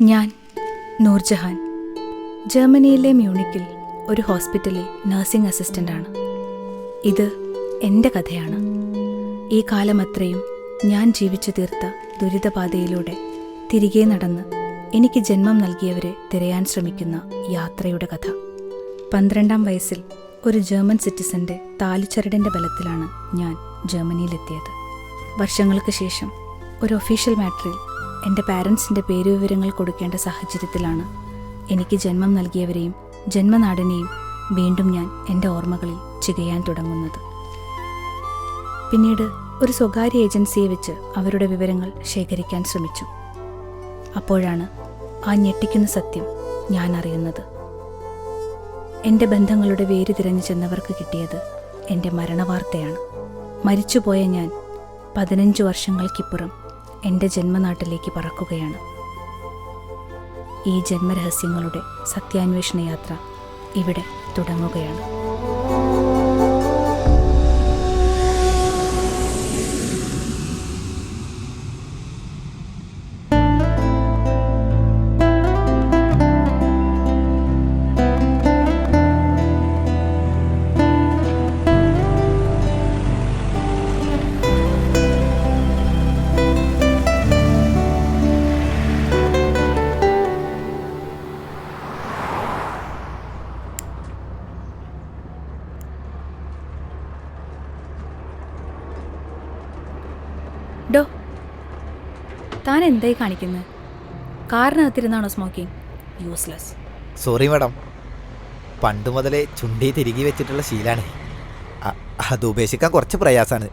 ഞാൻ നൂർജഹാൻ. ജർമ്മനിയിലെ മ്യൂണിക്കിൽ ഒരു ഹോസ്പിറ്റലിൽ നഴ്സിംഗ് അസിസ്റ്റന്റാണ് ഇത് എന്റെ കഥയാണ്. ഈ കാലമത്രയും ഞാൻ ജീവിച്ചു തീർത്ത ദുരിതപാതയിലൂടെ തിരികെ നടന്ന് എനിക്ക് ജന്മം നൽകിയവരെ തിരയാൻ ശ്രമിക്കുന്ന യാത്രയുടെ കഥ. പന്ത്രണ്ടാം വയസ്സിൽ ഒരു ജർമ്മൻ സിറ്റിസന്റെ താലിച്ചരടിന്റെ ബലത്തിലാണ് ഞാൻ ജർമ്മനിയിലെത്തിയത്. വർഷങ്ങൾക്ക് ശേഷം ഒരു ഒഫീഷ്യൽ മാറ്ററിൽ എന്റെ പാരൻസിന്റെ പേരുവിവരങ്ങൾ കൊടുക്കേണ്ട സാഹചര്യത്തിലാണ്. എനിക്ക് ജന്മം നൽകിയവരെയും ജന്മനാടിനെയും വീണ്ടും ഞാൻ എന്റെ ഓർമ്മകളിൽ ചികയാൻ തുടങ്ങുന്നത്. പിന്നീട് ഒരു സ്വകാര്യ ഏജൻസിയെ വെച്ച് അവരുടെ വിവരങ്ങൾ ശേഖരിക്കാൻ ശ്രമിച്ചു. അപ്പോഴാണ് ആ ഞെട്ടിക്കുന്ന സത്യം ഞാൻ അറിയുന്നത്. എന്റെ ബന്ധങ്ങളുടെ വേര് തിരഞ്ഞു ചെന്നവർക്ക് കിട്ടിയത് എന്റെ മരണവാർത്തയാണ്. മരിച്ചുപോയ ഞാൻ പതിനഞ്ച് വർഷങ്ങൾക്കിപ്പുറം എന്റെ ജന്മനാട്ടിലേക്ക് പറക്കുകയാണ്. ഈ ജന്മരഹസ്യങ്ങളുടെ സത്യാന്വേഷണ യാത്ര ഇവിടെ തുടങ്ങുകയാണ്. എന്തായി കാണിക്കുന്നത് കാറിനകത്തിരുന്നാണോ സ്മോക്കിംഗ് യൂസ്ലെസ് സോറി മാഡം പണ്ട് മുതലേ ചുണ്ടി തിരികെ വെച്ചിട്ടുള്ള ശീലാണ്. അത് ഉപേക്ഷിക്കാൻ കുറച്ച് പ്രയാസമാണ്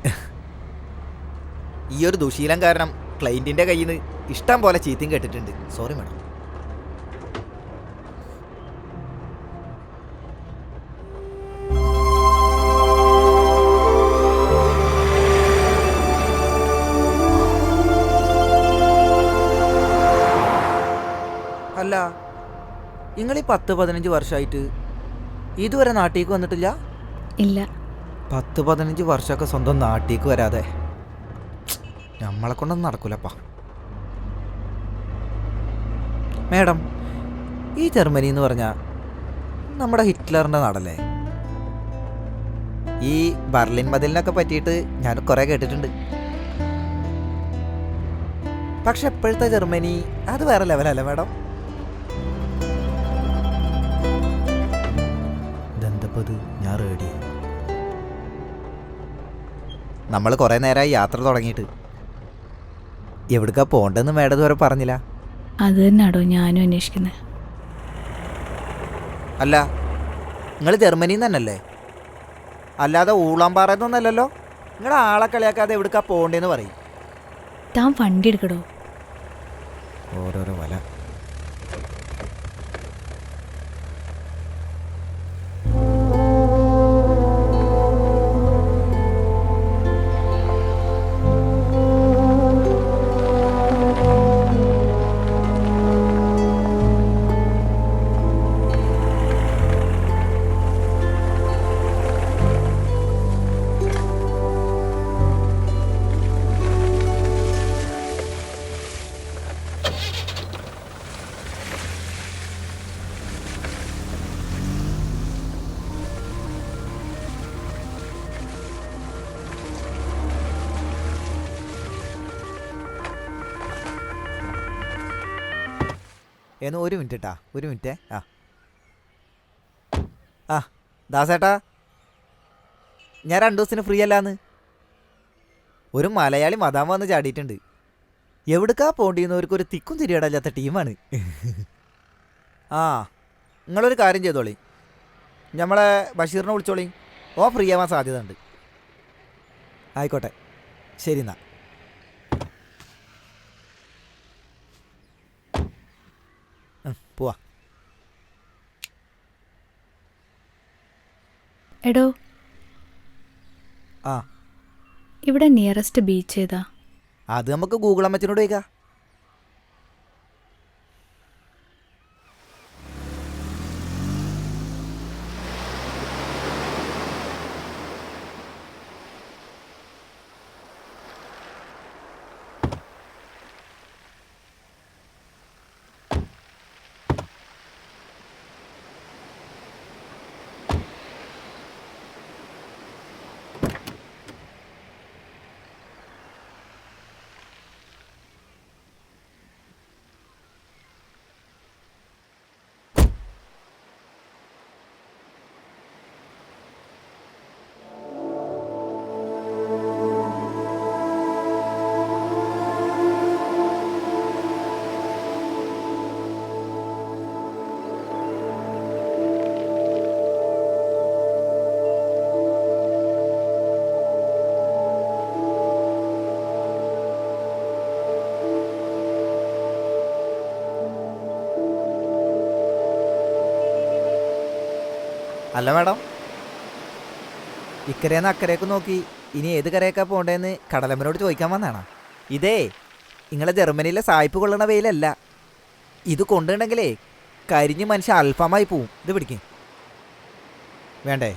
ഈ ഒരു ദുശീലം കാരണം ക്ലൈന്റിന്റെ കയ്യിൽ നിന്ന് ഇഷ്ടം പോലെ ചീത്തയും കേട്ടിട്ടുണ്ട്. സോറി മാഡം പത്ത് പതിനഞ്ച് വർഷമായിട്ട് ഇതുവരെ നാട്ടിലേക്ക് വന്നിട്ടില്ല? ഇല്ല. പത്ത് പതിനഞ്ച് വർഷമൊക്കെ സ്വന്തം നാട്ടിലേക്ക് വരാതെ. നമ്മളെ കൊണ്ടൊന്നും നടക്കൂലപ്പാ. മേഡം ഈ ജർമ്മനി എന്ന് പറഞ്ഞാൽ നമ്മുടെ ഹിറ്റ്ലറിന്റെ നാടല്ലേ? ഈ ബർലിൻ മതിലിനൊക്കെ പറ്റിയിട്ട് ഞാൻ കുറേ കേട്ടിട്ടുണ്ട്. പക്ഷെ ഇപ്പോഴത്തെ ജർമ്മനി അത് വേറെ ലെവലല്ലേ മേഡം? നമ്മൾ കുറേ നേരമായി യാത്ര തുടങ്ങിയിട്ട്. എവിടേക്കാ പോണ്ടെന്ന് മേഡം ഇതുവരെ പറഞ്ഞില്ല. അത് തന്നെയാടോ ഞാനും അന്വേഷിക്കുന്നത് അല്ല നിങ്ങൾ ജർമ്മനിയിൽ നിന്ന് തന്നെയല്ലേ? അല്ലാതെ ഊളാമ്പാറയെന്നൊന്നല്ലല്ലോ നിങ്ങളുടെ ആളെ കളിയാക്കാതെ എവിടേക്കാ പോണ്ടെന്ന് പറയും. താൻ വണ്ടി എടുക്കടോ. ഓരോരോ വല. എന്ന് ഒരു മിനിറ്റ് കേട്ടാ ഒരു മിനിറ്റേ ആ. ആ ദാസേട്ടാ ഞാൻ രണ്ടു ദിവസത്തിന് ഫ്രീ അല്ലാന്ന്. ഒരു മലയാളി മതാമ വന്ന് ചാടിയിട്ടുണ്ട്. എവിടുക്കാ പോണ്ടിന്നവർക്ക് ഒരു തിക്കും തിരിയടല്ലാത്ത ടീമാണ്. ആ നിങ്ങളൊരു കാര്യം ചെയ്തോളി. നമ്മളെ ബഷീറിനെ വിളിച്ചോളി. ഓ ഫ്രീ ആവാൻ സാധ്യത ഉണ്ട് ആയിക്കോട്ടെ. ശരി എന്നാ. പോവാ. എടോ. ആ. ഇവിടെ നിയറസ്റ്റ് ബീച്ച് ഏതാ? അത് നമുക്ക് ഗൂഗിൾ അമ്മച്ചിനോട് ചോദിക്കാം. അല്ല മാഡം. ഇക്കരേന്ന് അക്കരേക്ക് നോക്കി ഇനി ഏത് കരയൊക്കെ പോകണ്ടേന്ന് കടലമ്മനോട് ചോദിക്കാൻ വന്നാണ് ഇതേ നിങ്ങളെ ജർമ്മനിയിലെ സായിപ്പ് കൊള്ളണ വെയിലല്ല. ഇത് കൊണ്ടുണ്ടെങ്കിലേ കരിഞ്ഞ് മനുഷ്യ അൽഫാമായി പോവും. ഇത് പിടിക്കും. വേണ്ടേ?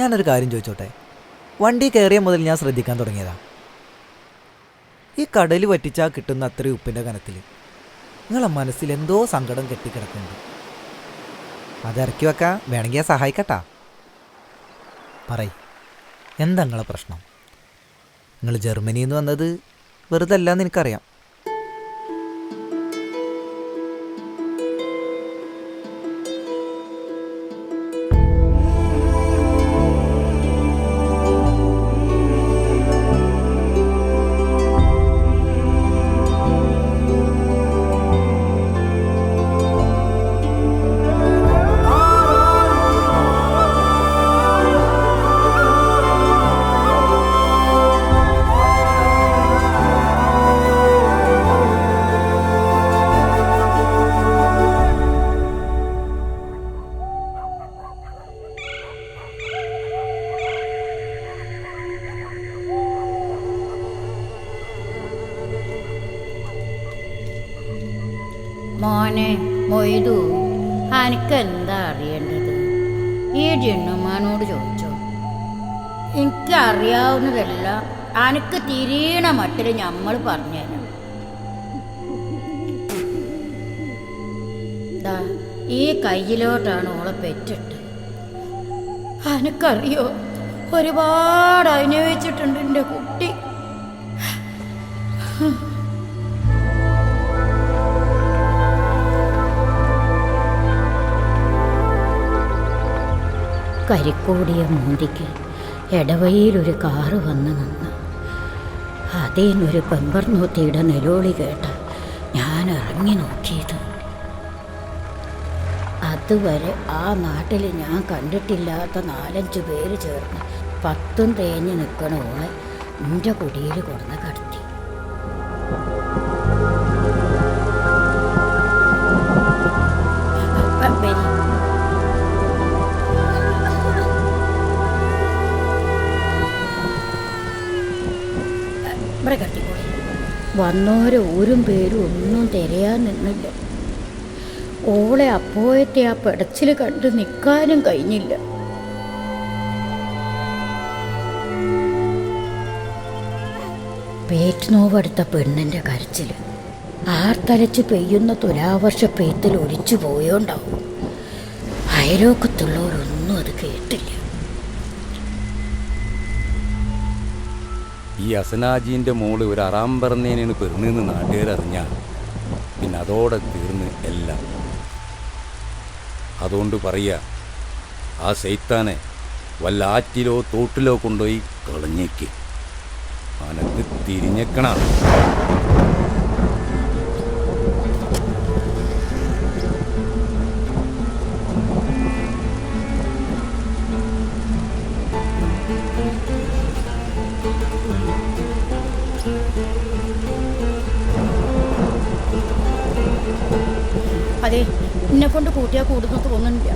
ഞാനൊരു കാര്യം ചോദിച്ചോട്ടെ? വണ്ടി കയറിയ മുതൽ ഞാൻ ശ്രദ്ധിക്കാൻ തുടങ്ങിയതാ. ഈ കടൽ വറ്റിച്ചാൽ കിട്ടുന്ന അത്രയും ഉപ്പിന്റെ കനത്തിൽ നിങ്ങളെ മനസ്സിൽ എന്തോ സങ്കടം കെട്ടിക്കിടക്കുന്നുണ്ട്. അത് ഇറക്കി വെക്കാൻ വേണമെങ്കിൽ സഹായിക്കട്ടാ. പറയ് എന്താ നിങ്ങളെ പ്രശ്നം? നിങ്ങൾ ജർമ്മനിയിൽ നിന്ന് വന്നത് വെറുതെ അല്ലാന്ന് എനിക്കറിയാം. മോനെ മൊയ്തു എനിക്കെന്താ അറിയേണ്ടത്? ഈ ജിണ്ണുമാനോട് ചോദിച്ചോ. എനിക്ക് അറിയാവുന്നതെല്ലാം അനക്ക് തിരീണ മട്ടിൽ നമ്മൾ പറഞ്ഞു ദാ, ഈ കയ്യിലോട്ടാണ് ഓളെ പെറ്റിട്ട്. അനക്കറിയോ ഒരുപാട് അനുഭവിച്ചിട്ടുണ്ട് എന്റെ കരിക്കൂടിയ മൂന്തിക്ക് ഇടവഴിയിലൊരു കാറ് വന്ന് നിന്ന്. അതേന്നൊരു പെമ്പർനൂത്തിയുടെ നിലോളി കേട്ട ഞാൻ ഇറങ്ങി നോക്കിയത്. അതുവരെ ആ നാട്ടിൽ ഞാൻ കണ്ടിട്ടില്ലാത്ത നാലഞ്ച് പേര് ചേർന്ന് പത്തും തേഞ്ഞ് നിൽക്കണ ഓളെ എന്റെ കുടിയിൽ കൊടുന്ന് കടത്തി. വന്നോരെ ഊരും പേരും ഒന്നും തിരയാൻ നിന്നില്ല. ഓളെ അപ്പോഴത്തെ ആ പെടച്ചിൽ കണ്ട് നിൽക്കാനും കഴിഞ്ഞില്ല. പേറ്റുനോവെടുത്ത പെണ്ണിന്റെ കരച്ചിൽ. ആർത്തലച്ച് പെയ്യുന്ന തുലാവർഷ പെയ്ത്തിൽ ഒലിച്ചു പോയോണ്ടാവും. അയലോക്കത്തുള്ളവരൊന്നും ഈ അസനാജീന്റെ മോൾ ഒരു അറാം പറഞ്ഞേനാണ് പെരുന്നെന്ന് നാട്ടുകാരറിഞ്ഞാൽ പിന്നെ അതോടെ തീർന്ന് എല്ലാം. അതുകൊണ്ട് പറയുക ആ സൈത്താനെ വല്ല ആറ്റിലോ തോട്ടിലോ കൊണ്ടുപോയി കളഞ്ഞേക്ക്. അനക്ക് തിരിഞ്ഞേക്കണ. അതെ എന്നെ കൊണ്ട് കൂട്ടിയാൽ കൂടുന്നത് തോന്നുന്നില്ല.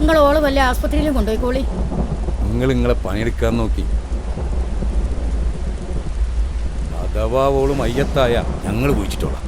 നിങ്ങൾ ഓൾ വല്ല ആസ്പത്രിയിലും കൊണ്ടുപോയിക്കോളി. നിങ്ങൾ നിങ്ങളെ പണിയെടുക്കാൻ നോക്കി. അഥവാ ഓൾ മയ്യത്തായ ഞങ്ങൾ കുഴിച്ചിട്ടോളാം.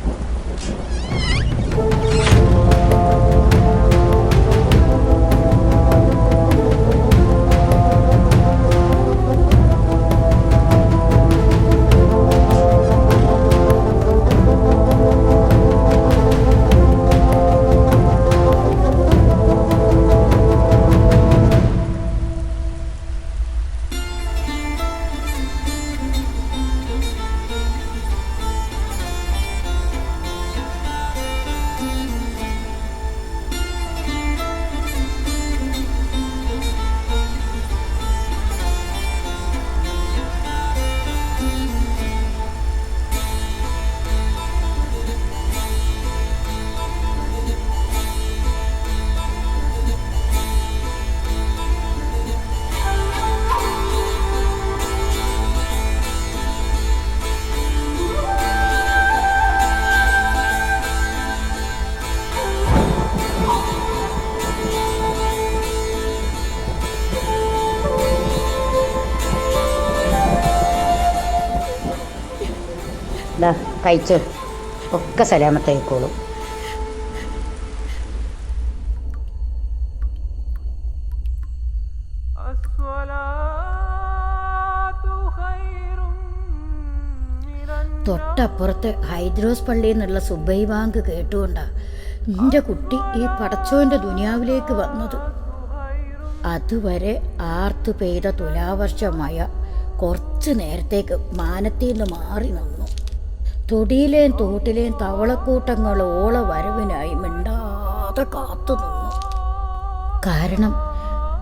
കഴിച്ചു ഒക്കെ സലാമത്തായിക്കോളും. തൊട്ടപ്പുറത്ത് ഹൈദ്രോസ് പള്ളിയിൽ നിന്നുള്ള സുബൈ ബാങ്ക് കേട്ടുകൊണ്ടാ നിന്റെ കുട്ടി ഈ പടച്ചോന്റെ ദുനിയാവിലേക്ക് വന്നത്. അതുവരെ ആർത്തു പെയ്ത തുലാവർഷമായ കുറച്ച് നേരത്തേക്ക് മാനത്തിൽ നിന്ന് മാറി നിന്നു. തൊടിയിലെയും തോട്ടിലെയും തവളക്കൂട്ടങ്ങൾ ഓള വരവിനായി മിണ്ടാതെ കാത്തു നിന്നു. കാരണം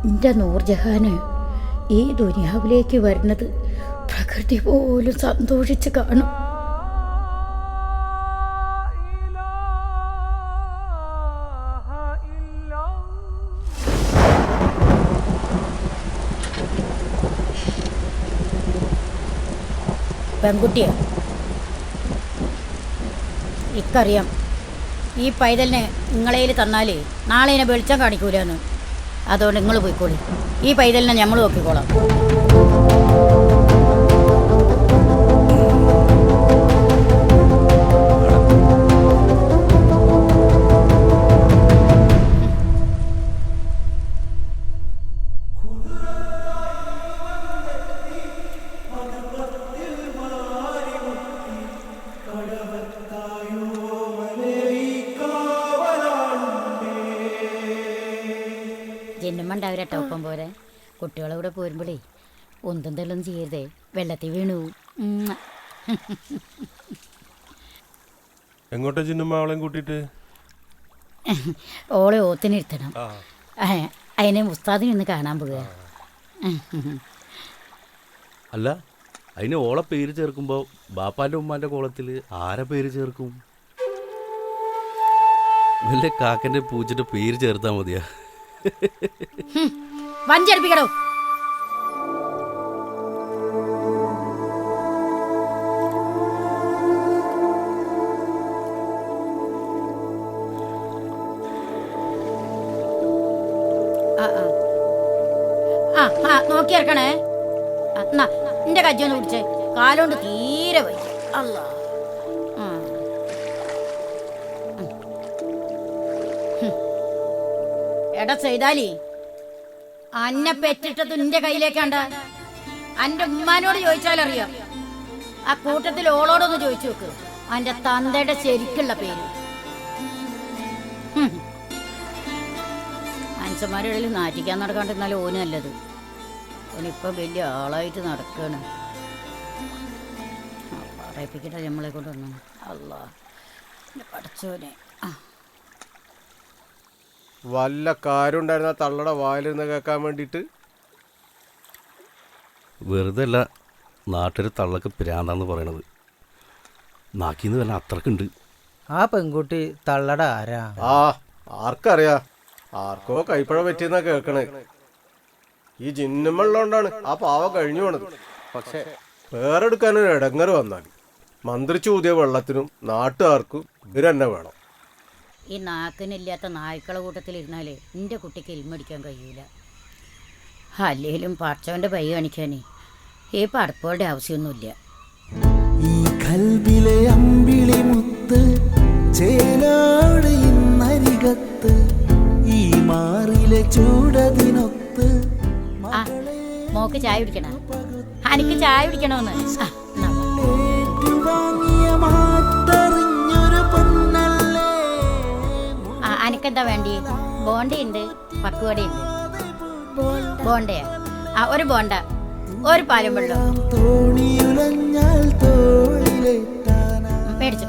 എന്റെ നൂർജഹാന് ഈ ദുനിയാവിലേക്ക് വരുന്നത് പ്രകൃതി പോലും സന്തോഷിച്ച് കാണും. പെൺകുട്ടിയോ ഇക്കറിയാം. ഈ പൈതലിനെ നിങ്ങളേൽ തന്നാലേ നാളെ ഇതിനെ വെളിച്ചം കാണിക്കൂലെന്ന്. അതുകൊണ്ട് നിങ്ങൾ പോയിക്കോളി. ഈ പൈതലിനെ നമ്മൾ നോക്കിക്കോളാം. കൂടെ പോരുമ്പോഴേ ഒന്നും തെല്ലൊന്നും ചെയ്യരുതേ. വെള്ളത്തിൽ വീണു. എങ്ങോട്ടാ ചിന്നമ്മ അവളെയും കൂട്ടിയിട്ട്? ഓളെ ഓത്തിനിരുത്തണം അതിനെ ഉസ്താദിനെ ഒന്ന് കാണാൻ പോവുക. അല്ല അതിന് ഓളെ പേര് ചേർക്കുമ്പോൾ ബാപ്പാന്റെ ഉമ്മാന്റെ കോളത്തിൽ ആരെ പേര് ചേർക്കും? വല്ല കാക്കന്റെ പൂച്ചിട്ട് പേര് ചേർത്താ മതിയാ. വഞ്ചടിപ്പിക്കടോ ആ, എന്നാ എന്റെ കജ്ജൊന്ന് പിടിച്ചേ. കാലോണ്ട് തീരെ വയ്യ. അല്ല എടാ ചെയ്താലി അന്നെ പെറ്റിട്ടത് നിന്റെ കയ്യിലേക്കാണ്ട. അന്റെ ഉമ്മാനോട് ചോദിച്ചാലറിയാം. ആ കൂട്ടത്തിൽ ഓളോടൊന്ന് ചോദിച്ചു നോക്ക്. അന്റെ തന്തയുടെ ശരിക്കുള്ള പേര്. മനുഷ്യന്മാരുടെ ഇടയിൽ നാറ്റിക്കാൻ നടക്കാണ്ടിരുന്നാലും ഓന് നല്ലത്. ഓനിപ്പം വലിയ ആളായിട്ട് നടക്കാണ്. പറയപ്പിക്കട്ടെ നമ്മളെ കൊണ്ടൊന്നും. അല്ല പഠിച്ചോനെ വല്ല കാര്യം തള്ളട തള്ളയുടെ വായിലിരുന്ന് കേൾക്കാൻ വേണ്ടിയിട്ട്? വെറുതെ അല്ല നാട്ടിൽ തള്ളക്ക് പിരാന്താന്ന് പറയണത്. നാക്കിന്ന് വല്ല അത്രക്കുണ്ട്. ആ പെൺകുട്ടി തള്ളട ആരാ? ആ ആർക്കറിയാ? ആർക്കോ കൈപ്പഴ പറ്റിയെന്നാ കേൾക്കണേ. ഈ ജിന്നുമുള്ളതുകൊണ്ടാണ് ആ പാവ കഴിഞ്ഞു പോണത്. പക്ഷെ വേറെടുക്കാനൊരു ഇടങ്ങറ് വന്നാൽ മന്ത്രിച്ചു ഊതിയ വെള്ളത്തിനും നാട്ടുകാർക്കും ഇവരെന്നെ വേണം. ഈ നാക്കിനില്ലാത്ത നായ്ക്കളെ കൂട്ടത്തിലിരുന്നാലേ എന്റെ കുട്ടിക്ക് ഇൽമടിക്കാൻ കഴിയൂല. അല്ലെങ്കിലും പടച്ചവന്റെ പൈ കാണിക്കാനേ. ഈ പടപ്പുകളുടെ ആവശ്യമൊന്നുമില്ല. ഈ കൽബിലെ അമ്പിളി മുത്ത് ഇന്നരികത്ത് ഈ മാറിലെ ചൂടതിനൊത്ത് ആ മോക്ക് ചായ കുടിക്കണ. എനിക്ക് ചായ കുടിക്കണമെന്ന് ആ, വേണ്ടി? ബോണ്ടയുണ്ട് പക്കുവടയുണ്ട്. ബോണ്ടയാ? ആ ഒരു ബോണ്ട. ഒരു പാലും വെള്ളം മേടിച്ചു.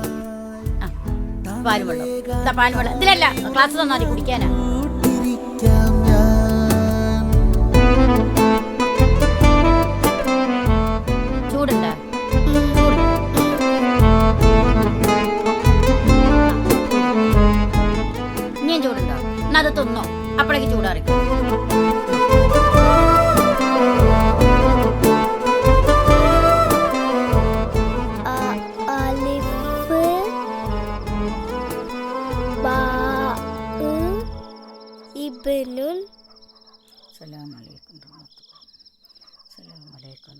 പാലും വെള്ളം പാലും വെള്ളം ഇതിലല്ല ക്ലാസ് തന്നാൽ കുടിക്കാനാ. അത് തിന്നോ അപ്പോഴേക്ക് ചൂടാറി ഇബനുൽ സലാം അലൈക്കും സലാം അലൈക്കും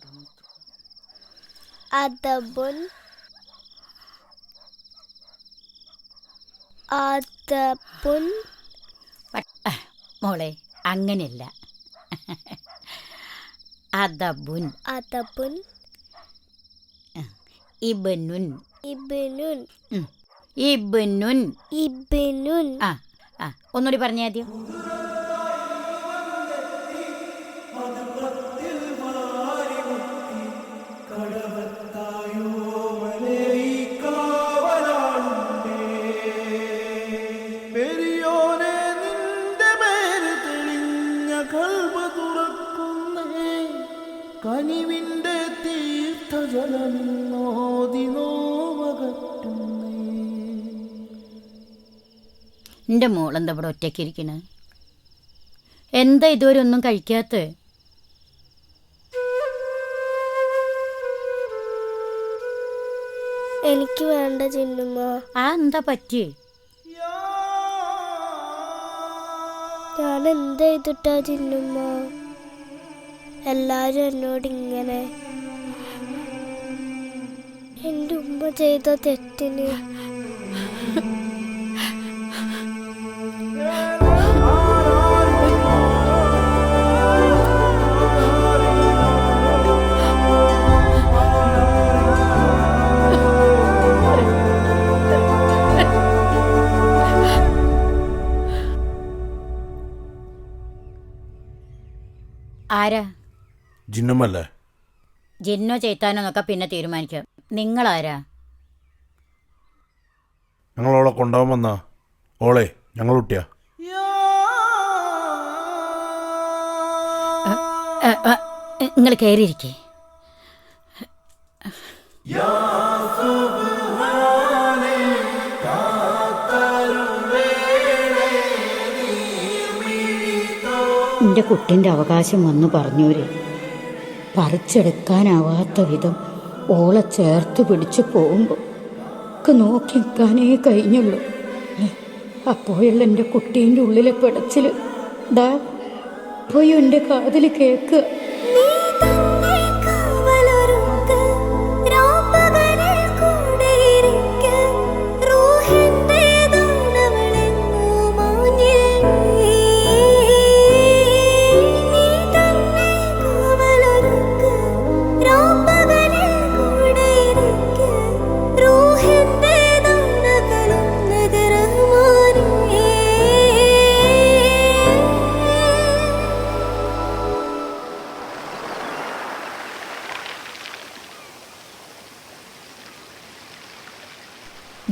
മോളെ അങ്ങനെയല്ല. അതബുൻ അതബുൻ ഇബനുൻ. ഇബനുൻ. ഇബനുൻ. ഇബനുൻ. ആ ആ ഒന്നുകൂടി പറഞ്ഞേ എന്റെ മോളെന്താ ഇവിടെ ഒറ്റയ്ക്ക് എന്താ ഇതുവരെ ഒന്നും കഴിക്കാത്ത എനിക്ക് വേണ്ട ചിന്നുമ്മ ആ എന്താ പറ്റി ഞാൻ എന്താ ചെയ്തിട്ടാ ചിന്നുമ്മ എല്ലാരും എന്നോട് ഇങ്ങനെ. എന്റെ ഉമ്മ ചെയ്ത തെറ്റിന് ആരാ? ജിന്നുമല്ലേ. ജിന്നോ ചെയ്ത്താനോ എന്നൊക്കെ പിന്നെ തീരുമാനിക്കാം. നിങ്ങൾ നിങ്ങളാരാ? ഞങ്ങളോളെ കൊണ്ടുപോകാൻ വന്നാ. ഓളെ ഞങ്ങൾ കുട്ടിയാ. നിങ്ങൾ കയറിയിരിക്കേ. എന്റെ കുട്ടിന്റെ അവകാശം വന്നു പറഞ്ഞൂരെ. പറിച്ചെടുക്കാനാവാത്ത വിധം ഓളെ ചേർത്ത് പിടിച്ച് പോകുമ്പോൾ ഒക്കെ നോക്കി നിൽക്കാനേ കഴിഞ്ഞുള്ളൂ. അപ്പോഴുള്ള എന്റെ കുട്ടീന്റെ ഉള്ളിലെ പിടച്ചിൽ ദാ പോയി എന്റെ കാതിൽ കേൾക്കുക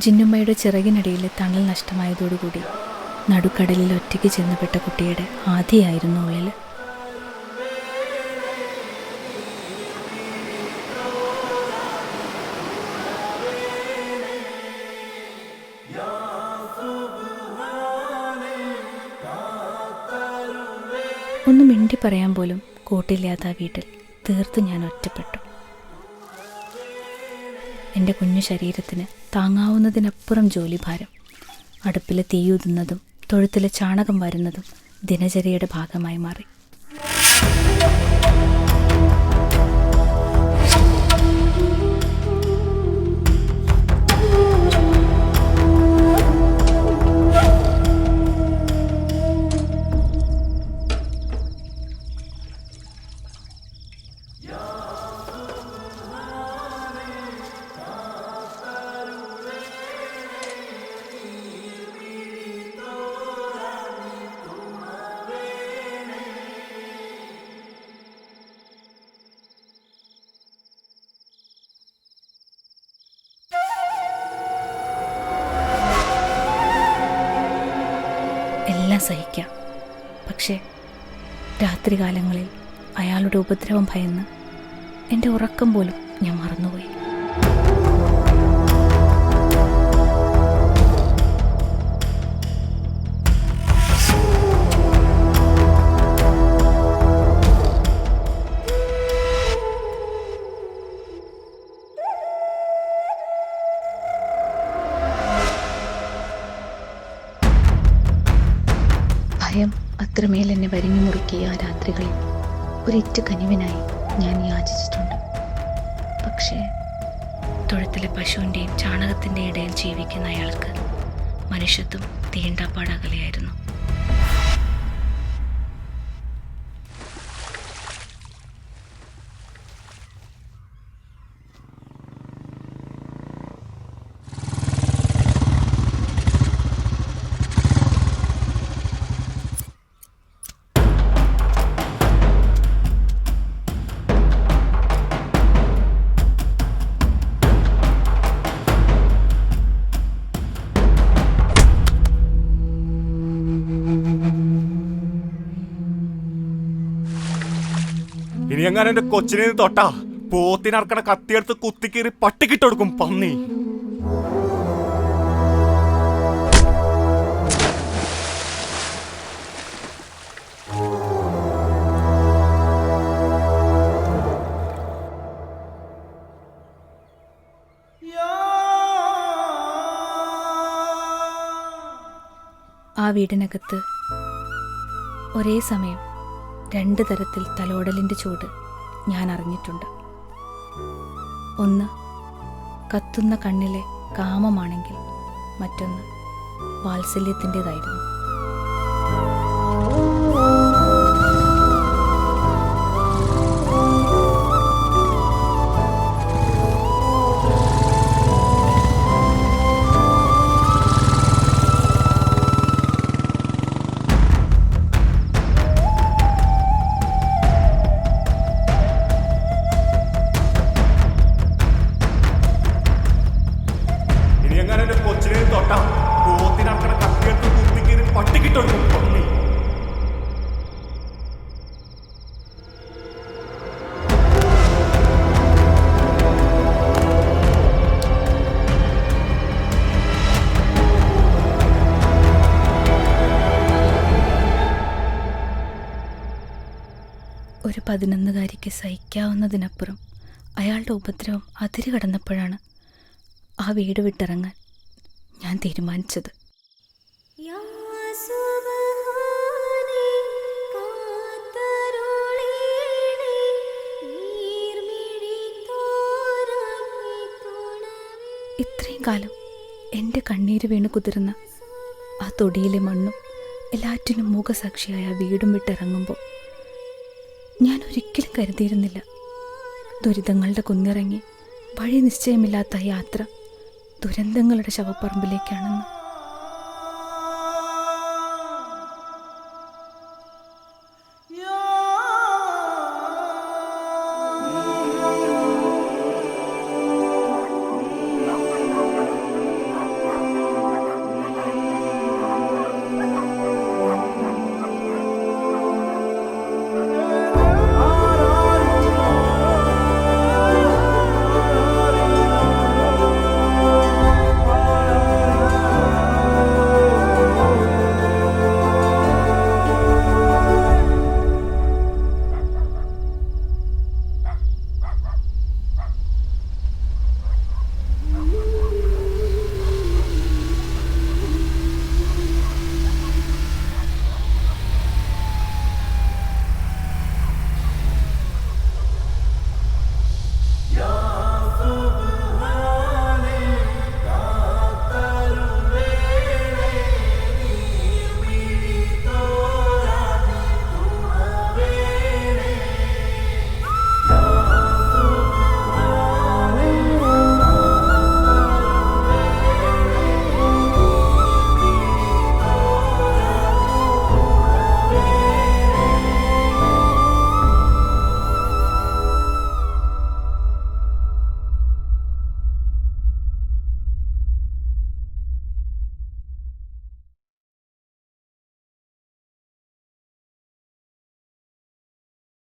ജിന്നുമ്മയുടെ ചിറകിനിടയിലെ തണൽ നഷ്ടമായതോടുകൂടി നടുക്കടലിൽ ഒറ്റയ്ക്ക് ചെന്നപ്പെട്ട കുട്ടിയുടെ ആദിയായിരുന്നു ഉള്ളിൽ ഒന്ന് മിണ്ടി പറയാൻ പോലും കൂട്ടില്ലാത്ത ആ വീട്ടിൽ തീർത്ത് ഞാൻ ഒറ്റപ്പെട്ടു. എന്റെ കുഞ്ഞു ശരീരത്തിന് താങ്ങാവുന്നതിനപ്പുറം ജോലിഭാരം. അടുപ്പിലെ തീയൂതുന്നതും തൊഴുത്തിലെ ചാണകം വരുന്നതും ദിനചര്യയുടെ ഭാഗമായി മാറി. ഉപദ്രവം ഭയന്ന്. എന്റെ ഉറക്കം പോലും ഒരിറ്റ കനിവിനായി ഞാൻ യാചിച്ചിട്ടുണ്ട്. പക്ഷേ തൊഴുത്തിലെ പശുവിന്റെയും ചാണകത്തിന്റെ ഇടയിൽ ജീവിക്കുന്ന അയാൾക്ക് മനുഷ്യത്വം തീണ്ടാപ്പാടകലെയായിരുന്നു. എങ്ങനെ എന്റെ കൊച്ചിനെ തൊട്ടാ. പോത്തിനറക്കണ കത്തിയെടുത്ത് കുത്തിക്കീറി പട്ടിക്കിട്ടൊടുക്കും പന്നി. ആ വീടിനകത്ത് ഒരേ സമയം രണ്ട് തരത്തിൽ തലോടലിന്റെ ചൂട് ഞാൻ അറിഞ്ഞിട്ടുണ്ട്. ഒന്ന് കത്തുന്ന കണ്ണിലെ കാമമാണെങ്കിൽ മറ്റൊന്ന് വാത്സല്യത്തിന്റെതായിരുന്നു പതിനൊന്നുകാരിക്ക് സഹിക്കാവുന്നതിനപ്പുറം അയാളുടെ ഉപദ്രവം അതിര് കടന്നപ്പോഴാണ് ആ വീട് വിട്ടിറങ്ങാൻ ഞാൻ തീരുമാനിച്ചത്. ഇത്രയും കാലം എന്റെ കണ്ണീര് വീണ് കുതിർന്ന ആ തൊടിയിലെ മണ്ണും എല്ലാറ്റിനും മുഖസാക്ഷിയായ വീടും വിട്ടിറങ്ങുമ്പോൾ ഞാൻ ഒരിക്കലും കരുതിയിരുന്നില്ല. ദുരിതങ്ങളുടെ കുന്നിറങ്ങി വഴി നിശ്ചയമില്ലാത്ത യാത്ര ദുരന്തങ്ങളുടെ ശവപ്പറമ്പിലേക്കാണെന്ന്.